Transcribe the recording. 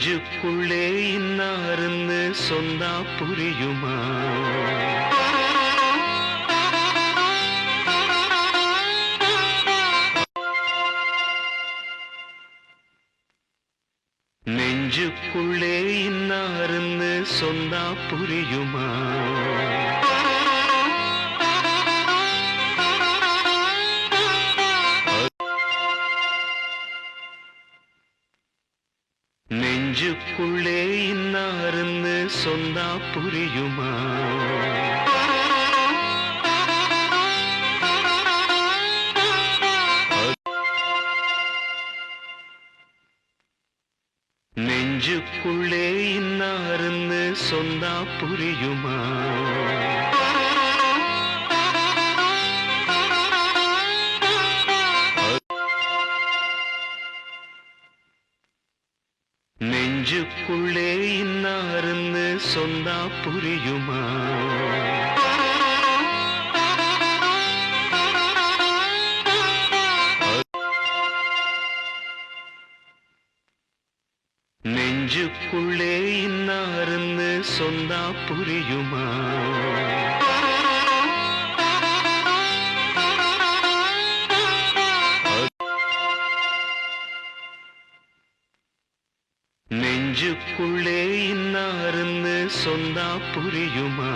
നെഞ്ചുക്കുള്ളേ ഇന്നാർന്ന് സ്വന്താ പുരിയുമാ നെഞ്ചുക്കുള്ളേ ഇന്നാർന്ന് സ്വന്താ പുരിയുമാ നെഞ്ചുക്കുള്ളേ ഇന്നാർന്ന് സ്വന്താ പുരിയുമാ നെഞ്ചുക്കുള്ളേ ഇന്നാർന്ന് സ്വന്താ പുരിയുമാ നെഞ്ചുക്കുള്ളേ ഇന്നാർന്ന് സ്വന്താ പുരിയുമാ നെഞ്ചുക്കുള്ളേ ഇന്നാർന്ന് സ്വന്താ പുരിയുമാ നെഞ്ചുക്കുള്ളേ ഇന്നാർന്ന് സ്വന്താ പുരിയുമാ